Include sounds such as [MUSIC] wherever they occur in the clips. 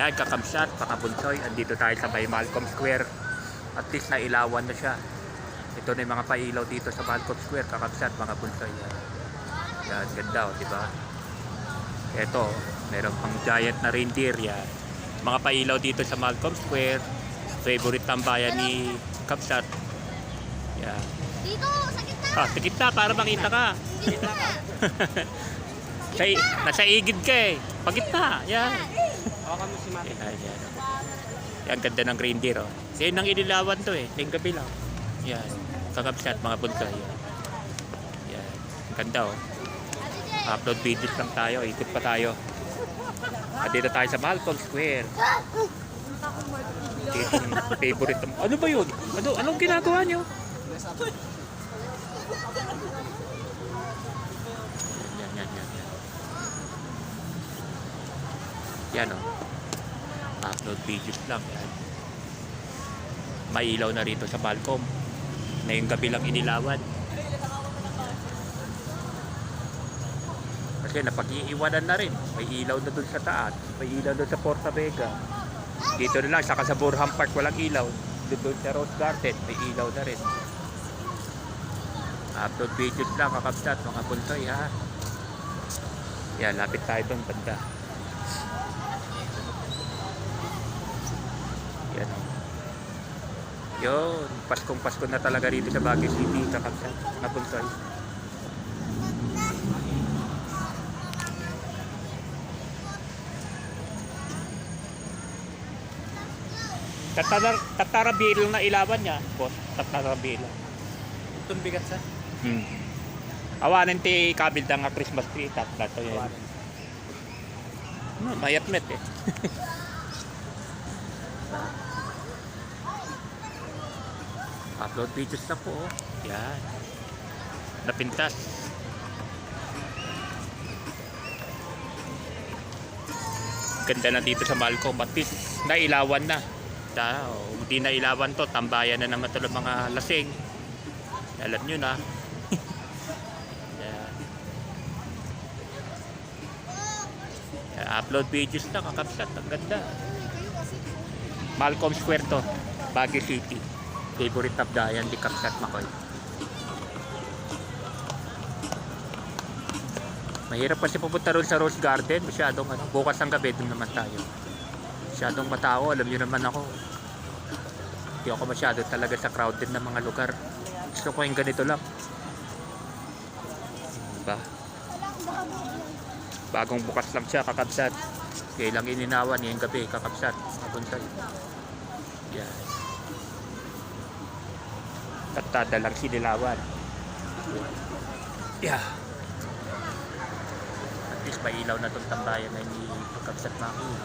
Yan, kakamsat, pakabunsoy. Andito tayo sa may Malcolm Square. At least nailawan na siya. Ito na yung mga pailaw dito sa Malcolm Square. Kakamsat, mga bunsoy. Yan, yan ganda o, diba? Ito, meron pang giant na reindeer. Yan. Mga pailaw dito sa Malcolm Square. Favorite tambayan ni Kamsat. Yan. Dito, sa gitna. Ah, sa gitna para makita ka. Gitna. [LAUGHS] Sa, nasa igid ka eh. Pagitna. Yan. Hawakan mo si Mami. Yan, yan. Yan, ganda ng reindeer, oh. Yan ang inilawan to, eh. Tingin gabi lang. Yan. Kakapsat, mga bunso. Yan. Yan. Ang ganda, oh. Upload videos lang tayo. Ikot pa tayo. At dito tayo sa Malcolm Square. Dito yung favorite. Ano ba yun? Ano, anong ginagawa nyo? Yan, yan, yan, yan. Yan, oh. Upload videos lang. Yan. May ilaw na rito sa Malcolm. Na yung gabi lang inilawan. Kasi napag-iiwanan na rin. May ilaw na dun sa taas. May ilaw dun sa Porta Vega. Dito na lang, saka sa Burham Park walang ilaw. Dun sa Rose Garden, may ilaw na rin. Upload videos lang, kakapsat, mga puntoy ha. Yan, lapit tayo doon, banda. Yan. Yun, Paskong Pasko na talaga rito sa Baguio City, kakapsat, mga puntoy. Tatara, tatarabil na ilawan niya, boss. Tatarabil. Itong bigat sa. Hmm. Awanin ti kabil nga Christmas tree tat dato yun. Awanin. Mayat met eh. [LAUGHS] Upload videos na po. oh. Yan. Napintas. Ganda na dito sa Malcolm. At least nailawan na. Da, oh, hindi nailawan to. Tambayan na naman to ng mga lasing. Alam nyo na. [LAUGHS] Upload videos na kakapsat. Ang ganda. Malcolm Square to. Baguio City. Favorite of Dayan, di kapsat makoy. Mahirap kasi pupunta roon sa Rose Garden. Masyadong ano, bukas ng gabi doon naman tayo. Masyadong matao. Alam nyo naman ako. Hindi ako masyado talaga sa crowded na mga lugar. Gusto ko yung ganito lang. Diba? Bagong bukas lang siya, kakabsat. Kaya lang ininawan yung gabi, kakabsat. Kabunsay. Yan. Tatada lang sinilawan. Yeah. At least may ilaw na itong tambayan na hindi kakabsat makina.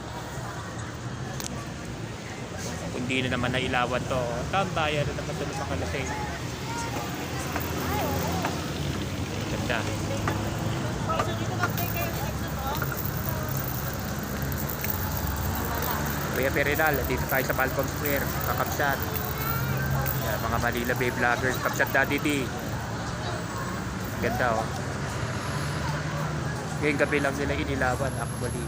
Kung di na naman nailawan to, tambayan na naman ito ng mga lasing. Ganda. Kuya Perenal, dito tayo sa Malcolm Square, kakapsat. Yan, mga Manila Bay Vloggers, kapsat Daddy D. Ganda oh. Ngayong gabi lang nila inilawan actually.